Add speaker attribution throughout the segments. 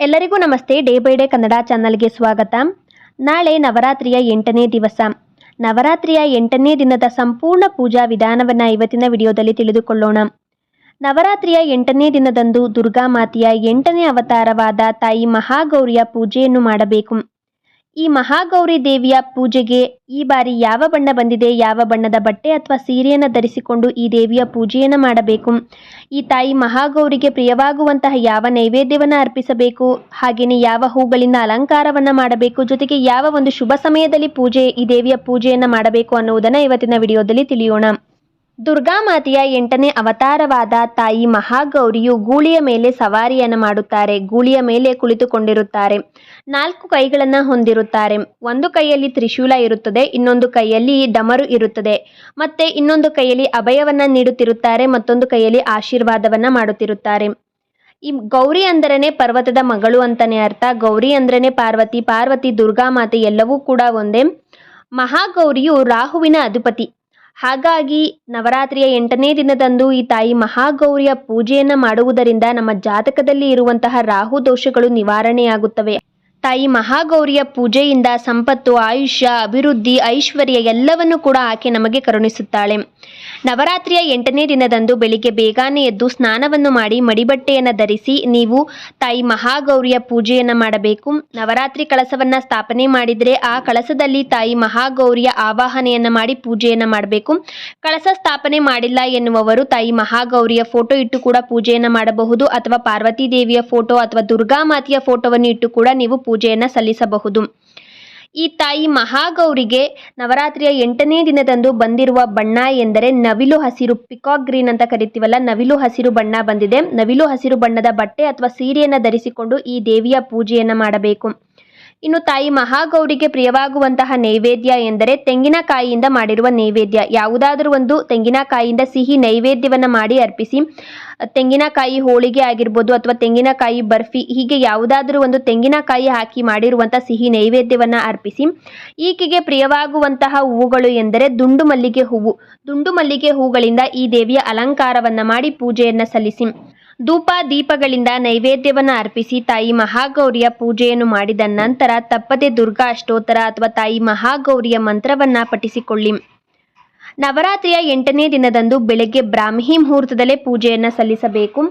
Speaker 1: ಎಲ್ಲರಿಗೂ ನಮಸ್ತೆ. Day by day Kannada ಚಾನಲ್ಗೆ ಸ್ವಾಗತ. ನಾಳೆ ನವರಾತ್ರಿಯ ಎಂಟನೇ ದಿವಸ. ನವರಾತ್ರಿಯ ಎಂಟನೇ ದಿನದ ಸಂಪೂರ್ಣ ಪೂಜಾ ವಿಧಾನವನ್ನು ಇವತ್ತಿನ ವಿಡಿಯೋದಲ್ಲಿ ತಿಳಿದುಕೊಳ್ಳೋಣ. ನವರಾತ್ರಿಯ ಎಂಟನೇ ದಿನದಂದು ದುರ್ಗಾ ಮಾತೆಯ ಎಂಟನೇ ಅವತಾರವಾದ ತಾಯಿ ಮಹಾಗೌರಿಯ ಪೂಜೆಯನ್ನು ಮಾಡಬೇಕು. ಈ ಮಹಾಗೌರಿ ದೇವಿಯ ಪೂಜೆಗೆ ಈ ಬಾರಿ ಯಾವ ಬಣ್ಣ ಬಂದಿದೆ? ಯಾವ ಬಣ್ಣದ ಬಟ್ಟೆ ಅಥವಾ ಸೀರೆಯನ್ನು ಧರಿಸಿಕೊಂಡು ಈ ದೇವಿಯ ಪೂಜೆಯನ್ನು ಮಾಡಬೇಕು? ಈ ತಾಯಿ ಮಹಾಗೌರಿಗೆ ಪ್ರಿಯವಾಗುವಂತಹ ಯಾವ ನೈವೇದ್ಯವನ್ನು ಅರ್ಪಿಸಬೇಕು? ಹಾಗೆಯೇ ಯಾವ ಹೂಗಳಿಂದ ಅಲಂಕಾರವನ್ನು ಮಾಡಬೇಕು? ಜೊತೆಗೆ ಯಾವ ಒಂದು ಶುಭ ಸಮಯದಲ್ಲಿ ಪೂಜೆ, ಈ ದೇವಿಯ ಪೂಜೆಯನ್ನು ಮಾಡಬೇಕು ಅನ್ನುವುದನ್ನು ಇವತ್ತಿನ ವಿಡಿಯೋದಲ್ಲಿ ತಿಳಿಯೋಣ. ದುರ್ಗಾ ಮಾತೆಯ ಎಂಟನೇ ಅವತಾರವಾದ ತಾಯಿ ಮಹಾಗೌರಿಯು ಗೂಳಿಯ ಮೇಲೆ ಸವಾರಿಯನ್ನು ಮಾಡುತ್ತಾರೆ. ಗೂಳಿಯ ಮೇಲೆ ಕುಳಿತುಕೊಂಡಿರುತ್ತಾರೆ. ನಾಲ್ಕು ಕೈಗಳನ್ನು ಹೊಂದಿರುತ್ತಾರೆ. ಒಂದು ಕೈಯಲ್ಲಿ ತ್ರಿಶೂಲ ಇರುತ್ತದೆ, ಇನ್ನೊಂದು ಕೈಯಲ್ಲಿ ಡಮರು ಇರುತ್ತದೆ. ಮತ್ತೆ ಇನ್ನೊಂದು ಕೈಯಲ್ಲಿ ಅಭಯವನ್ನ ನೀಡುತ್ತಿರುತ್ತಾರೆ, ಮತ್ತೊಂದು ಕೈಯಲ್ಲಿ ಆಶೀರ್ವಾದವನ್ನ ಮಾಡುತ್ತಿರುತ್ತಾರೆ. ಈ ಗೌರಿ ಅಂದ್ರನೇ ಪರ್ವತದ ಮಗಳು ಅಂತಲೇ ಅರ್ಥ. ಗೌರಿ ಅಂದ್ರನೇ ಪಾರ್ವತಿ ಪಾರ್ವತಿ ದುರ್ಗಾಮಾತೆ ಎಲ್ಲವೂ ಕೂಡ ಒಂದೇ. ಮಹಾಗೌರಿಯು ರಾಹುವಿನ ಅಧಿಪತಿ. ಹಾಗಾಗಿ ನವರಾತ್ರಿಯ ಎಂಟನೇ ದಿನದಂದು ಈ ತಾಯಿ ಮಹಾಗೌರಿಯ ಪೂಜೆಯನ್ನು ಮಾಡುವುದರಿಂದ ನಮ್ಮ ಜಾತಕದಲ್ಲಿ ಇರುವಂತಹ ರಾಹು ದೋಷಗಳು ನಿವಾರಣೆಯಾಗುತ್ತವೆ. ತಾಯಿ ಮಹಾಗೌರಿಯ ಪೂಜೆಯಿಂದ ಸಂಪತ್ತು, ಆಯುಷ್ಯ, ಅಭಿವೃದ್ಧಿ, ಐಶ್ವರ್ಯ ಎಲ್ಲವನ್ನು ಕೂಡ ಆಕೆ ನಮಗೆ ಕರುಣಿಸುತ್ತಾಳೆ. ನವರಾತ್ರಿಯ ಎಂಟನೇ ದಿನದಂದು ಬೆಳಿಗ್ಗೆ ಬೇಗನೆ ಎದ್ದು ಸ್ನಾನವನ್ನು ಮಾಡಿ ಮಡಿಬಟ್ಟೆಯನ್ನು ಧರಿಸಿ ನೀವು ತಾಯಿ ಮಹಾಗೌರಿಯ ಪೂಜೆಯನ್ನು ಮಾಡಬೇಕು. ನವರಾತ್ರಿ ಕಳಸವನ್ನು ಸ್ಥಾಪನೆ ಮಾಡಿದರೆ ಆ ಕಳಸದಲ್ಲಿ ತಾಯಿ ಮಹಾಗೌರಿಯ ಆವಾಹನೆಯನ್ನು ಮಾಡಿ ಪೂಜೆಯನ್ನು ಮಾಡಬೇಕು. ಕಳಸ ಸ್ಥಾಪನೆ ಮಾಡಿಲ್ಲ ಎನ್ನುವವರು ತಾಯಿ ಮಹಾಗೌರಿಯ ಫೋಟೋ ಇಟ್ಟು ಕೂಡ ಪೂಜೆಯನ್ನು ಮಾಡಬಹುದು ಅಥವಾ ಪಾರ್ವತಿ ದೇವಿಯ ಫೋಟೋ ಅಥವಾ ದುರ್ಗಾ ಮಾತೆಯ ಫೋಟೋವನ್ನು ಇಟ್ಟು ಕೂಡ ನೀವು ಪೂಜೆಯನ್ನು ಸಲ್ಲಿಸಬಹುದು. ಈ ತಾಯಿ ಮಹಾಗೌರಿಗೆ ನವರಾತ್ರಿಯ ಎಂಟನೇ ದಿನದಂದು ಬಂದಿರುವ ಬಣ್ಣ ಎಂದರೆ ನವಿಲು ಹಸಿರು, ಪಿಕಾಕ್ ಗ್ರೀನ್ ಅಂತ ಕರಿತೀವಲ್ಲ, ನವಿಲು ಹಸಿರು ಬಣ್ಣ ಬಂದಿದೆ. ನವಿಲು ಹಸಿರು ಬಣ್ಣದ ಬಟ್ಟೆ ಅಥವಾ ಸೀರೆಯನ್ನು ಧರಿಸಿಕೊಂಡು ಈ ದೇವಿಯ ಪೂಜೆಯನ್ನು ಮಾಡಬೇಕು. ಇನ್ನು ತಾಯಿ ಮಹಾಗೌರಿಗೆ ಪ್ರಿಯವಾಗುವಂತಹ ನೈವೇದ್ಯ ಎಂದರೆ ತೆಂಗಿನಕಾಯಿಯಿಂದ ಮಾಡಿರುವ ನೈವೇದ್ಯ. ಯಾವುದಾದರೂ ಒಂದು ತೆಂಗಿನಕಾಯಿಯಿಂದ ಸಿಹಿ ನೈವೇದ್ಯವನ್ನು ಮಾಡಿ ಅರ್ಪಿಸಿ, ತೆಂಗಿನಕಾಯಿ ಹೋಳಿಗೆ ಆಗಿರ್ಬೋದು ಅಥವಾ ತೆಂಗಿನಕಾಯಿ ಬರ್ಫಿ, ಹೀಗೆ ಯಾವುದಾದರೂ ಒಂದು ತೆಂಗಿನಕಾಯಿ ಹಾಕಿ ಮಾಡಿರುವಂಥ ಸಿಹಿ ನೈವೇದ್ಯವನ್ನು ಅರ್ಪಿಸಿ, ಈಕೆಗೆ ಪ್ರಿಯವಾಗುವಂತಹ ಹೂವುಗಳು ಎಂದರೆ ದುಂಡು ಮಲ್ಲಿಗೆ ಹೂವು. ದುಂಡು ಮಲ್ಲಿಗೆ ಹೂಗಳಿಂದ ಈ ದೇವಿಯ ಅಲಂಕಾರವನ್ನು ಮಾಡಿ ಪೂಜೆಯನ್ನು ಸಲ್ಲಿಸಿ. ಧೂಪ ದೀಪಗಳಿಂದ ನೈವೇದ್ಯವನ್ನು ಅರ್ಪಿಸಿ ತಾಯಿ ಮಹಾಗೌರಿಯ ಪೂಜೆಯನ್ನು ಮಾಡಿದ ನಂತರ ತಪ್ಪದೆ ದುರ್ಗಾ ಅಷ್ಟೋತ್ತರ ಅಥವಾ ತಾಯಿ ಮಹಾಗೌರಿಯ ಮಂತ್ರವನ್ನ ಪಠಿಸಿಕೊಳ್ಳಿ. ನವರಾತ್ರಿಯ ಎಂಟನೇ ದಿನದಂದು ಬೆಳಗ್ಗೆ ಬ್ರಾಹ್ಮಿ ಮುಹೂರ್ತದಲ್ಲೇ ಪೂಜೆಯನ್ನು ಸಲ್ಲಿಸಬೇಕು.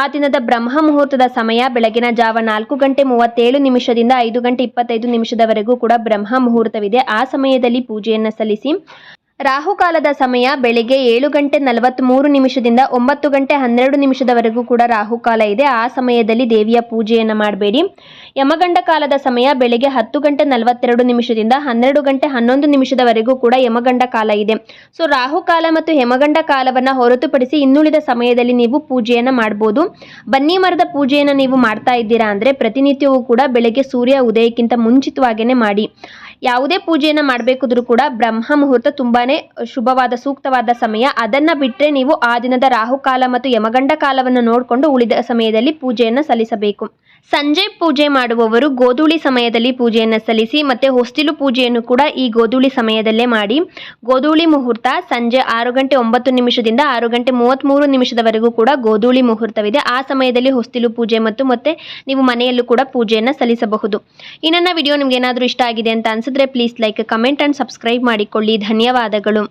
Speaker 1: ಆ ದಿನದ ಬ್ರಹ್ಮ ಮುಹೂರ್ತದ ಸಮಯ ಬೆಳಗಿನ ಜಾವ ನಾಲ್ಕು ಗಂಟೆ ಮೂವತ್ತೇಳು ನಿಮಿಷದಿಂದ ಐದು ಗಂಟೆ ಇಪ್ಪತ್ತೈದು ನಿಮಿಷದವರೆಗೂ ಕೂಡ ಬ್ರಹ್ಮ ಮುಹೂರ್ತವಿದೆ. ಆ ಸಮಯದಲ್ಲಿ ಪೂಜೆಯನ್ನು ಸಲ್ಲಿಸಿ ರಾಹುಕಾಲದ ಸಮಯ ಬೆಳಿಗ್ಗೆ ಏಳು ಗಂಟೆ ನಲವತ್ತ್ಮೂರು ನಿಮಿಷದಿಂದ ಒಂಬತ್ತು ಗಂಟೆ ಹನ್ನೆರಡು ನಿಮಿಷದವರೆಗೂ ಕೂಡ ರಾಹುಕಾಲ ಇದೆ. ಆ ಸಮಯದಲ್ಲಿ ದೇವಿಯ ಪೂಜೆಯನ್ನು ಮಾಡಬೇಡಿ. ಯಮಗಂಡ ಕಾಲದ ಸಮಯ ಬೆಳಿಗ್ಗೆ ಹತ್ತು ಗಂಟೆ ನಲವತ್ತೆರಡು ನಿಮಿಷದಿಂದ ಹನ್ನೆರಡು ಗಂಟೆ ಹನ್ನೊಂದು ನಿಮಿಷದವರೆಗೂ ಕೂಡ ಯಮಗಂಡ ಕಾಲ ಇದೆ. ಸೊ, ರಾಹುಕಾಲ ಮತ್ತು ಯಮಗಂಡ ಕಾಲವನ್ನು ಹೊರತುಪಡಿಸಿ ಇನ್ನುಳಿದ ಸಮಯದಲ್ಲಿ ನೀವು ಪೂಜೆಯನ್ನು ಮಾಡ್ಬೋದು. ಬನ್ನಿ ಮರದ ಪೂಜೆಯನ್ನು ನೀವು ಮಾಡ್ತಾ ಇದ್ದೀರಾ ಅಂದರೆ ಪ್ರತಿನಿತ್ಯವೂ ಕೂಡ ಬೆಳಗ್ಗೆ ಸೂರ್ಯ ಉದಯಕ್ಕಿಂತ ಮುಂಚಿತವಾಗಿಯೇ ಮಾಡಿ. ಯಾವುದೇ ಪೂಜೆಯನ್ನು ಮಾಡಬೇಕಿದ್ರೂ ಕೂಡ ಬ್ರಹ್ಮ ಮುಹೂರ್ತ ತುಂಬಾನೇ ಶುಭವಾದ ಸೂಕ್ತವಾದ ಸಮಯ. ಅದನ್ನ ಬಿಟ್ಟರೆ ನೀವು ಆ ದಿನದ ರಾಹುಕಾಲ ಮತ್ತು ಯಮಗಂಡ ಕಾಲವನ್ನು ನೋಡಿಕೊಂಡು ಉಳಿದ ಸಮಯದಲ್ಲಿ ಪೂಜೆಯನ್ನು ಸಲ್ಲಿಸಬೇಕು. ಸಂಜೆ ಪೂಜೆ ಮಾಡುವವರು ಗೋಧೂಳಿ ಸಮಯದಲ್ಲಿ ಪೂಜೆಯನ್ನು ಸಲ್ಲಿಸಿ ಮತ್ತೆ ಹೊಸ್ತಿಲು ಪೂಜೆಯನ್ನು ಕೂಡ ಈ ಗೋಧೂಳಿ ಸಮಯದಲ್ಲೇ ಮಾಡಿ. ಗೋಧೂಳಿ ಮುಹೂರ್ತ ಸಂಜೆ ಆರು ಗಂಟೆ ಒಂಬತ್ತು ನಿಮಿಷದಿಂದ ಆರು ಗಂಟೆ ಮೂವತ್ತ್ಮೂರು ನಿಮಿಷದವರೆಗೂ ಕೂಡ ಗೋಧೂಳಿ ಮುಹೂರ್ತವಿದೆ. ಆ ಸಮಯದಲ್ಲಿ ಹೊಸ್ತಿಲು ಪೂಜೆ ಮತ್ತು ಮತ್ತೆ ನೀವು ಮನೆಯಲ್ಲೂ ಕೂಡ ಪೂಜೆಯನ್ನು ಸಲ್ಲಿಸಬಹುದು. ಈ ವಿಡಿಯೋ ನಿಮ್ಗೆ ಏನಾದರೂ ಇಷ್ಟ ಆಗಿದೆ ಅಂತ ಅನಿಸಿದ್ರೆ please like comment and subscribe ಮಾಡಿಕೊಳ್ಳಿ. ಧನ್ಯವಾದಗಳು